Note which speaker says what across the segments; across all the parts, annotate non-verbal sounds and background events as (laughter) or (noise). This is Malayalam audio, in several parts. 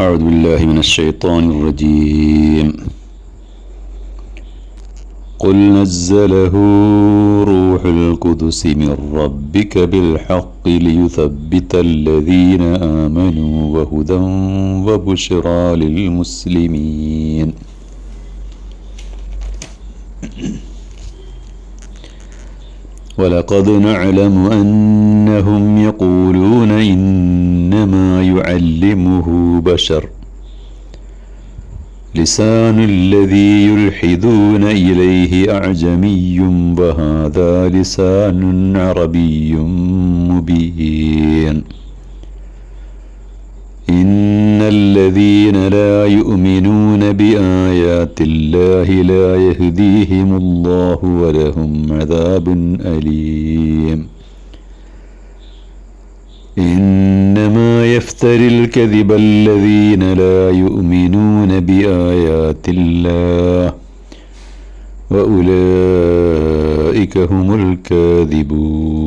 Speaker 1: أعوذ بالله من الشيطان الرجيم. قل نزله روح القدس من ربك بالحق ليثبت الذين آمنوا وهدى وبشرى للمسلمين. ولقد نعلم أنهم يقولون إنما يعلمه بشر. لسان الذي يلحدون إليه أعجمي وهذا لسان عربي مبين. إن الذين لا يؤمنون بآيات الله لا يهديهم الله ولهم عذاب أليم. إنما يفتري الكذب الذين لا يؤمنون بآيات الله وأولئك هم الكاذبون.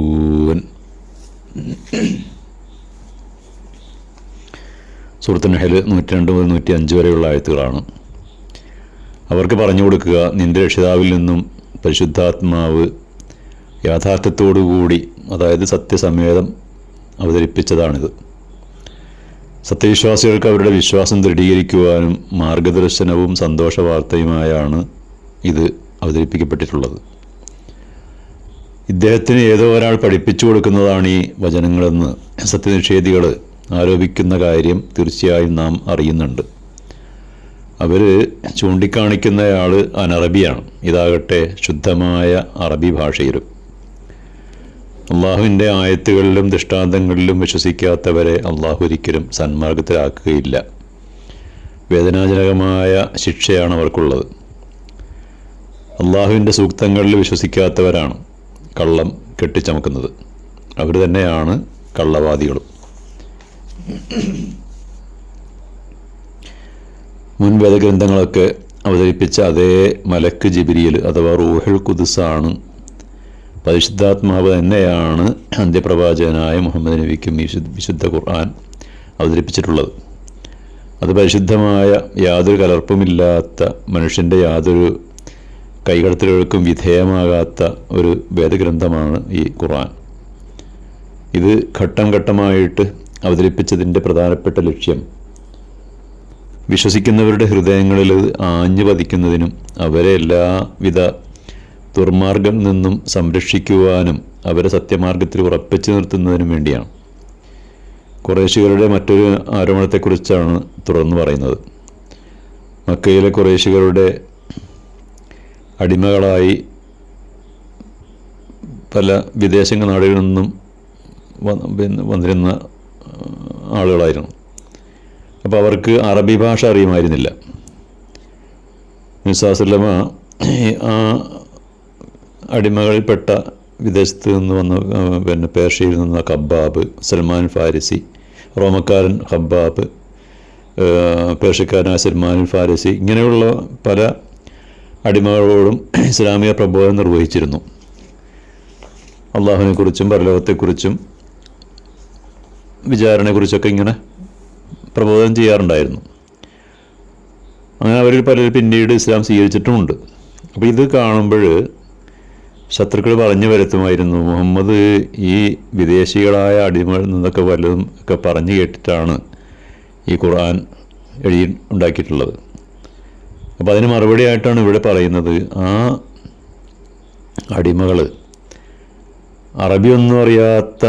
Speaker 1: സുഹൃത്ത് നഹൽ നൂറ്റി രണ്ട് മുതൽ നൂറ്റി അഞ്ച് വരെയുള്ള ആയത്തുകളാണ്. അവർക്ക് പറഞ്ഞു കൊടുക്കുക നിന്റെ രക്ഷിതാവിൽ നിന്നും പരിശുദ്ധാത്മാവ് യാഥാർത്ഥ്യത്തോടുകൂടി അതായത് സത്യസമേതം അവതരിപ്പിച്ചതാണിത്. സത്യവിശ്വാസികൾക്ക് അവരുടെ വിശ്വാസം ദൃഢീകരിക്കുവാനും മാർഗദർശനവും സന്തോഷ വാർത്തയുമായാണ് ഇത് അവതരിപ്പിക്കപ്പെട്ടിട്ടുള്ളത്. ഇദ്ദേഹത്തിന് ഏതോ ഒരാൾ പഠിപ്പിച്ചു കൊടുക്കുന്നതാണ് ഈ വചനങ്ങളെന്ന് സത്യനിഷേധികൾ ആരോപിക്കുന്ന കാര്യം തീർച്ചയായും നാം അറിയുന്നുണ്ട്. അവർ ചൂണ്ടിക്കാണിക്കുന്നയാൾ അനറബിയാണ്. ഇതാകട്ടെ ശുദ്ധമായ അറബി ഭാഷയിലും. അള്ളാഹുവിന്റെ ആയത്തുകളിലും ദൃഷ്ടാന്തങ്ങളിലും വിശ്വസിക്കാത്തവരെ അള്ളാഹു ഒരിക്കലും സന്മാർഗത്തിലാക്കുകയില്ല. വേദനാജനകമായ ശിക്ഷയാണ് അവർക്കുള്ളത്. അള്ളാഹുവിന്റെ സൂക്തങ്ങളിൽ വിശ്വസിക്കാത്തവരാണ് കള്ളം കെട്ടിച്ചമക്കുന്നത്. അവർ തന്നെയാണ് കള്ളവാദികളും. (coughs) മുൻ വേദഗ്രന്ഥങ്ങളൊക്കെ അവതരിപ്പിച്ച അതേ മലക്ക് ജിബിരിയൽ അഥവാ റൂഹൽ കുദുസാണ് പരിശുദ്ധാത്മാവ് തന്നെയാണ് (coughs) അന്ത്യപ്രവാചകനായ മുഹമ്മദ് നബിക്കും ഈ വിശുദ്ധ ഖുർആൻ അവതരിപ്പിച്ചിട്ടുള്ളത്. അത് പരിശുദ്ധമായ യാതൊരു കലർപ്പുമില്ലാത്ത മനുഷ്യന്റെ യാതൊരു കൈകടത്തലുകൾക്കും വിധേയമാകാത്ത ഒരു വേദഗ്രന്ഥമാണ് ഈ ഖുർആൻ. ഇത് ഘട്ടം ഘട്ടമായിട്ട് അവതരിപ്പിച്ചതിന്റെ പ്രധാനപ്പെട്ട ലക്ഷ്യം. വിശ്വസിക്കുന്നവരുടെ ഹൃദയങ്ങളിൽ ആഞ്ഞു പതിക്കുന്നതിനും അവരെ എല്ലാവിധ ദുർമാർഗം നിന്നും സംരക്ഷിക്കുവാനും അവരെ സത്യമാർഗത്തിൽ ഉറപ്പിച്ചു നിർത്തുന്നതിനും വേണ്ടിയാണ്. കുറേശികളുടെ മറ്റൊരു ആരോപണത്തെക്കുറിച്ചാണ് തുടർന്ന് പറയുന്നത്. മക്കയിലെ കുറേശികളുടെ അടിമകളായി പല വിദേശ നാടുകളിൽ നിന്നും വന്നിരുന്ന ആളുകളായിരുന്നു. അപ്പോൾ അവർക്ക് അറബി ഭാഷ അറിയുമായിരുന്നില്ല. നിസാസുല്ലമ ആ അടിമകളിൽപ്പെട്ട വിദേശത്ത് നിന്ന് വന്ന പിന്നെ പേർഷ്യയിൽ നിന്ന ഖബ്ബാബ് സൽമാൻ ഫാരിസി റോമക്കാരൻ ഖബ്ബാബ് പേർഷ്യക്കാരനായ സൽമാൻ ഫാരിസി ഇങ്ങനെയുള്ള പല അടിമകളോടും ഇസ്ലാമിക പ്രബോധനം നിർവഹിച്ചിരുന്നു. അള്ളാഹുവിനെക്കുറിച്ചും പരലോകത്തെക്കുറിച്ചും വിചാരണയെക്കുറിച്ചൊക്കെ ഇങ്ങനെ പ്രബോധനം ചെയ്യാറുണ്ടായിരുന്നു. അങ്ങനെ അവരിൽ പലരും പിന്നീട് ഇസ്ലാം സ്വീകരിച്ചിട്ടുമുണ്ട്. അപ്പോൾ ഇത് കാണുമ്പോൾ ശത്രുക്കൾ പറഞ്ഞു വരുത്തുമായിരുന്നു. മുഹമ്മദ് ഈ വിദേശികളായ അടിമകളിൽ നിന്നൊക്കെ വല്ലതും ഒക്കെ പറഞ്ഞു കേട്ടിട്ടാണ് ഈ ഖുർആൻ എഴുതി ഉണ്ടാക്കിയിട്ടുള്ളത്. അപ്പോൾ അതിന് മറുപടിയായിട്ടാണ് ഇവിടെ പറയുന്നത്. ആ അടിമകൾ അറബിയൊന്നും അറിയാത്ത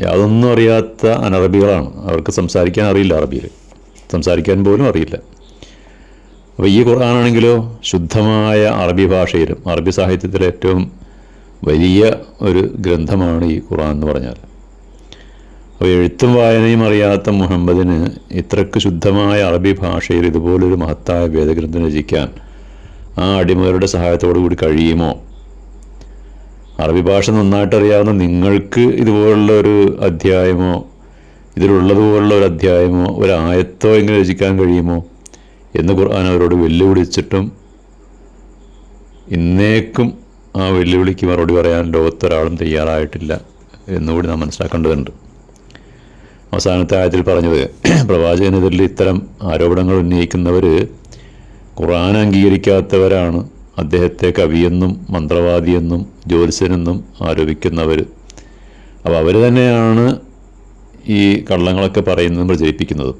Speaker 1: യാതൊന്നും അറിയാത്ത അനറബികളാണ്. അവർക്ക് സംസാരിക്കാൻ അറിയില്ല അറബിയിൽ. സംസാരിക്കാൻ പോലും അറിയില്ല. അപ്പോൾ ഈ ഖുർആാനാണെങ്കിലോ ശുദ്ധമായ അറബി ഭാഷയിലും അറബി സാഹിത്യത്തിലെ ഏറ്റവും വലിയ ഒരു ഗ്രന്ഥമാണ് ഈ ഖുർആൻ എന്ന് പറഞ്ഞാൽ. അപ്പോൾ എഴുത്തും വായനയും അറിയാത്ത മുഹമ്മദിന് ഇത്രക്ക് ശുദ്ധമായ അറബി ഭാഷയിൽ ഇതുപോലൊരു മഹത്തായ വേദഗ്രന്ഥം രചിക്കാൻ ആ അടിമകളുടെ സഹായത്തോടു കൂടി കഴിയുമോ? അറബി ഭാഷ നന്നായിട്ടറിയാവുന്ന നിങ്ങൾക്ക് ഇതുപോലുള്ള ഒരു അധ്യായമോ ഇതിലുള്ളതുപോലുള്ള ഒരു അധ്യായമോ ഒരു ആയത്തോ എങ്ങനെ രചിക്കാൻ കഴിയുമോ എന്ന് ഖുർആൻ അവരോട് വെല്ലുവിളിച്ചിട്ടും ഇന്നേക്കും ആ വെല്ലുവിളിക്ക് മറുപടി പറയാൻ ലോകത്തൊരാളും തയ്യാറായിട്ടില്ല എന്നുകൂടി നാം മനസ്സിലാക്കേണ്ടതുണ്ട്. അവസാനത്തെ ആയത്തിൽ പറഞ്ഞത് (clears throat) പ്രവാചകനെതിരിൽ ഇത്തരം ആരോപണങ്ങൾ ഉന്നയിക്കുന്നവർ ഖുർആൻ അംഗീകരിക്കാത്തവരാണ്. അദ്ദേഹത്തെ കവിയെന്നും മന്ത്രവാദിയെന്നും ജ്യോത്സ്യനെന്നും ആരോപിക്കുന്നവർ അപ്പോൾ അവർ തന്നെയാണ് ഈ കള്ളങ്ങളൊക്കെ പറയുന്നതും പ്രചരിപ്പിക്കുന്നതും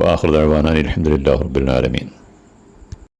Speaker 1: വാഹൃദാൻ അലഹമുല്ലാ റബ്ബുൽ ആലമീൻ.